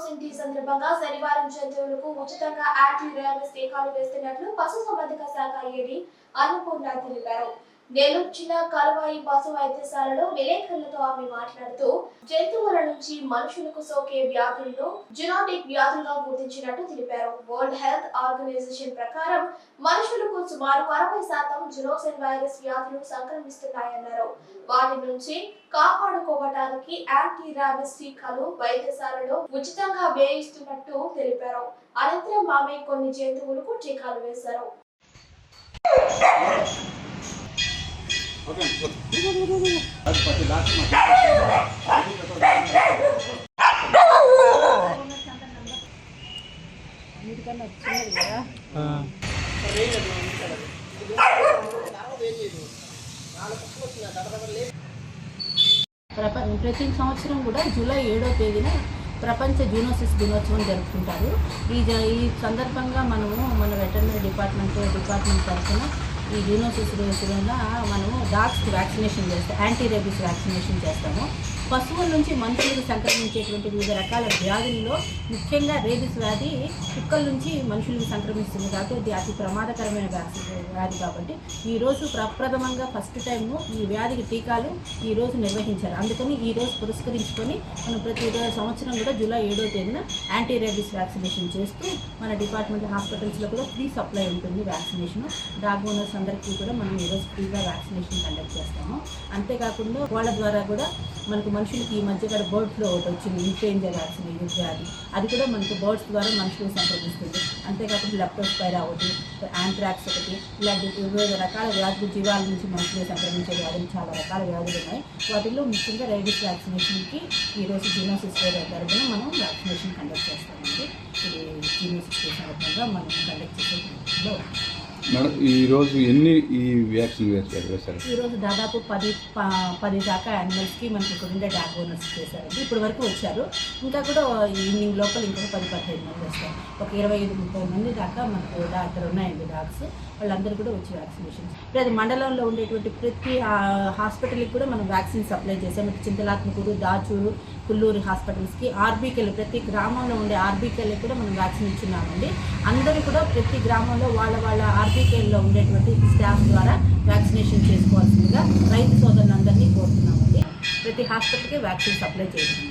Innocent day సందర్భంగా శనివారం జంతువులకు ఉచితంగా యాంటీ రేబిస్ టీకాలు వేస్తున్నట్లు పశు సంవర్ధక శాఖ ఏడి అన్నపూర్ణ తెలిపారు. నెల్లూరు జిల్లా కాలువాయి పశు వైద్యశాలలో విలేకరులతో ఆమె మాట్లాడుతూ జంతువుల నుంచి మనుషులకు సోకే వ్యాధులను జునాటిక్ వ్యాధులుగా గుర్తించినట్టు తెలిపారు. వరల్డ్ హెల్త్ ఆర్గనైజేషన్ ప్రకారం మనుషులకు సుమారు అరవై శాతం జునోసిన్ వైరస్ వ్యాధులు సంక్రమిస్తున్నాయన్నారు. వాటి నుంచి కాపాడుకోవటానికి యాంటీ రాబిస్ టీకాలు వైద్యశాలలో ఉచితంగా వేయిస్తున్నట్టు తెలిపారు. అనంతరం ఆమె కొన్ని జంతువులకు టీకాలు వేశారు. ప్రతి సంవత్సరం కూడా జూలై ఏడో తేదీన ప్రపంచ జూనోసిస్ దినోత్సవం జరుపుకుంటారు. ఈ ఈ సందర్భంగా మనము మన వెటర్నరీ డిపార్ట్మెంట్ డిపార్ట్మెంట్ తరఫున ఈ జూనోసిస్ మనము డాగ్స్కి వ్యాక్సినేషన్ చేస్తాం యాంటీ రేబీస్ వ్యాక్సినేషన్ చేస్తాము. పశువుల నుంచి మనుషులకు సంక్రమించేటువంటి వివిధ రకాల వ్యాధుల్లో ముఖ్యంగా రేబీస్ వ్యాధి కుక్కల నుంచి మనుషులకు సంక్రమిస్తుంది. కాబట్టి ఇది అతి ప్రమాదకరమైన వ్యాక్సి వ్యాధి కాబట్టి ఈరోజు ప్రప్రథమంగా ఫస్ట్ టైము ఈ వ్యాధికి టీకాలు ఈ రోజు నిర్వహించారు. అందుకని ఈరోజు పురస్కరించుకొని మనం ప్రతి సంవత్సరం కూడా జూలై ఏడో తేదీన యాంటీ రేబీస్ వ్యాక్సినేషన్ చేస్తూ మన డిపార్ట్మెంట్ హాస్పిటల్స్లో కూడా ఫ్రీ సప్లై ఉంటుంది వ్యాక్సినేషన్. డాగ్ ఓనర్స్ అందరికీ కూడా మనం ఈరోజు ఫ్రీగా వ్యాక్సినేషన్ కండక్ట్ చేస్తాము. అంతేకాకుండా వాళ్ళ ద్వారా కూడా మనకు మనుషులకి ఈ మధ్య కూడా బర్డ్ ఫ్లో ఒకటి వచ్చింది ఇన్ఫ్లుయెంజా వ్యాక్సిన్ ఇది వ్యాధి అది. కూడా మనకు బర్డ్స్ ద్వారా మనుషులు సంప్రదిస్తుంది. అంతేకాకుండా లెప్టోస్పైరా ఒకటి యాంట్రాక్స్ ఒకటి ఇలాంటి వివిధ రకాల వ్యాధులు జీవాల నుంచి మనుషులు సంక్రమించే వ్యాధులు చాలా రకాల వ్యాధులు ఉన్నాయి. వాటిల్లో ముఖ్యంగా రేబీస్ వ్యాక్సినేషన్కి ఈరోజు జీనోసిస్ డే తరఫున మనం వ్యాక్సినేషన్ కండక్ట్ చేస్తామండి. ఇది జీనోసిస్ డే సందర్భంగా మనం కండక్ట్ చేసే మేడం ఈరోజు ఎన్ని ఈ వ్యాక్సిన్ వేస్తారు వేశారు? ఈరోజు దాదాపు పది పది దాకా యానిమల్స్కి మనకి ఇక్కడ ఉండే డాగ్ ఓనర్స్ చేశారండి ఇప్పటి వరకు వచ్చారు. ఇంకా కూడా ఈవినింగ్ లోపల ఇంకా పది పదిహేను మంది వస్తారు. ఒక ఇరవై ఐదు ముప్పై మంది దాకా మనకు డా- అక్కడ ఉన్నాయండి డాగ్స్. వాళ్ళందరూ కూడా వచ్చి వ్యాక్సినేషన్ ప్రతి మండలంలో ఉండేటువంటి ప్రతి హాస్పిటల్కి కూడా మనం వ్యాక్సిన్ సప్లై చేసాం చింతలాత్మకూరు దాచూరు కుల్లూరు హాస్పిటల్స్కి ఆర్బీకెల్ ప్రతి గ్రామంలో ఉండే ఆర్బీకెల్కి కూడా మనం వ్యాక్సిన్ ఇచ్చున్నామండి. అందరూ కూడా ప్రతి గ్రామంలో వాళ్ళ వాళ్ళ ఆర్బీకేల్లో ఉండేటువంటి స్టాఫ్ ద్వారా వ్యాక్సినేషన్ చేసుకోవాల్సిందిగా రైతు సోదరులందరినీ కోరుతున్నామండి. ప్రతి హాస్పిటల్కి వ్యాక్సిన్ సప్లై చేయండి.